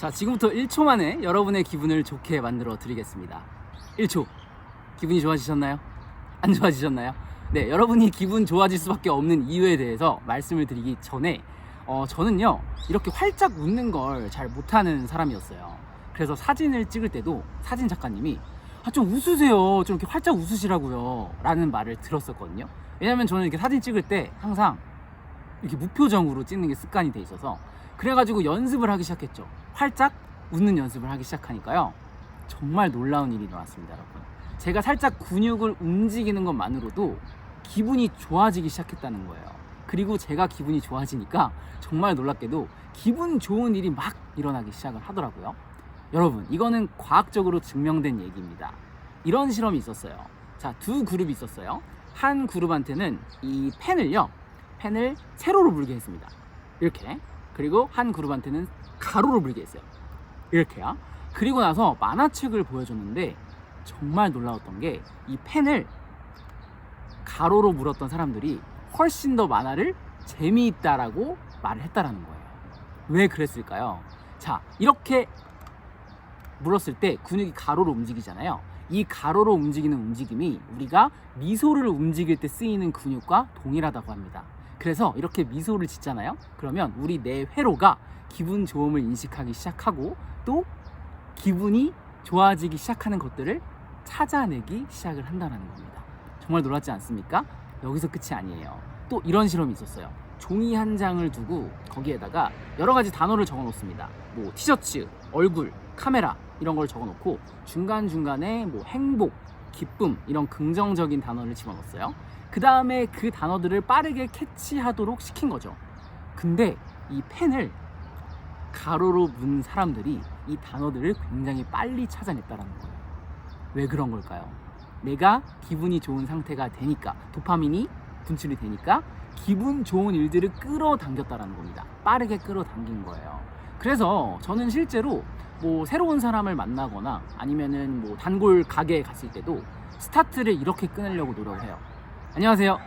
자, 지금부터 1초 만에 여러분의 기분을 좋게 만들어 드리겠습니다. 1초. 기분이 좋아지셨나요? 안 좋아지셨나요? 네, 여러분이 기분 좋아질 수밖에 없는 이유에 대해서 말씀을 드리기 전에 어, 저는요, 이렇게 활짝 웃는 걸 잘 못하는 사람이었어요. 그래서 사진을 찍을 때도 사진 작가님이 아, 좀 웃으세요. 좀 이렇게 활짝 웃으시라고요. 라는 말을 들었었거든요. 왜냐면 저는 이렇게 사진 찍을 때 항상 이렇게 무표정으로 찍는 게 습관이 돼 있어서 그래가지고 연습을 하기 시작했죠. 활짝 웃는 연습을 하기 시작하니까요. 정말 놀라운 일이 일어났습니다, 여러분. 제가 살짝 근육을 움직이는 것만으로도 기분이 좋아지기 시작했다는 거예요. 그리고 제가 기분이 좋아지니까 정말 놀랍게도 기분 좋은 일이 막 일어나기 시작을 하더라고요. 여러분, 이거는 과학적으로 증명된 얘기입니다. 이런 실험이 있었어요. 자, 두 그룹이 있었어요. 한 그룹한테는 이 펜을요, 펜을 세로로 물게 했습니다. 이렇게. 그리고 한 그룹한테는 가로로 물게 했어요. 이렇게요. 그리고 나서 만화책을 보여줬는데 정말 놀라웠던 게 이 펜을 가로로 물었던 사람들이 훨씬 더 만화를 재미있다라고 말을 했다라는 거예요. 왜 그랬을까요? 자, 이렇게 물었을 때 근육이 가로로 움직이잖아요. 이 가로로 움직이는 움직임이 우리가 미소를 움직일 때 쓰이는 근육과 동일하다고 합니다. 그래서 이렇게 미소를 짓잖아요. 그러면 우리 뇌 회로가 기분 좋음을 인식하기 시작하고 또 기분이 좋아지기 시작하는 것들을 찾아내기 시작을 한다는 겁니다. 정말 놀랍지 않습니까? 여기서 끝이 아니에요. 또 이런 실험이 있었어요. 종이 한 장을 두고 거기에다가 여러 가지 단어를 적어 놓습니다. 뭐 티셔츠, 얼굴, 카메라 이런 걸 적어 놓고 중간 중간에 뭐 행복, 기쁨 이런 긍정적인 단어를 집어 넣었어요. 그 다음에 그 단어들을 빠르게 캐치하도록 시킨 거죠. 근데 이 펜을 가로로 문 사람들이 이 단어들을 굉장히 빨리 찾아냈다라는 거예요. 왜 그런 걸까요? 내가 기분이 좋은 상태가 되니까 도파민이 분출이 되니까 기분 좋은 일들을 끌어당겼다라는 겁니다. 빠르게 끌어당긴 거예요. 그래서 저는 실제로 뭐 새로운 사람을 만나거나 아니면은 뭐 단골 가게에 갔을 때도 스타트를 이렇게 끊으려고 노력을 해요. 안녕하세요.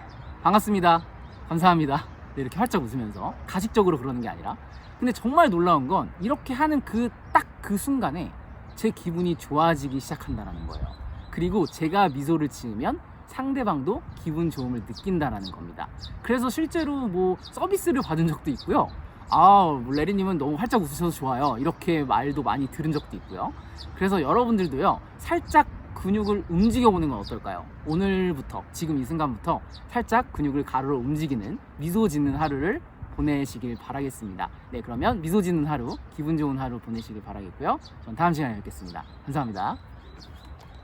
반갑습니다. 감사합니다. 네, 이렇게 활짝 웃으면서 가식적으로 그러는 게 아니라 근데 정말 놀라운 건 이렇게 하는 그딱그 순간에 제 기분이 좋아지기 시작한다는 거예요. 그리고 제가 미소를 지으면 상대방도 기분 좋음을 느낀다라는 겁니다. 그래서 실제로 뭐 서비스를 받은 적도 있고요. 아, 뭐 레리님은 너무 활짝 웃으셔서 좋아요. 이렇게 말도 많이 들은 적도 있고요. 그래서 여러분들도요, 살짝 근육을 움직여보는 건 어떨까요? 오늘부터, 지금 이 순간부터 살짝 근육을 가로로 움직이는 미소 짓는 하루를 보내시길 바라겠습니다. 네, 그러면 미소 짓는 하루, 기분 좋은 하루 보내시길 바라겠고요. 전 다음 시간에 뵙겠습니다. 감사합니다.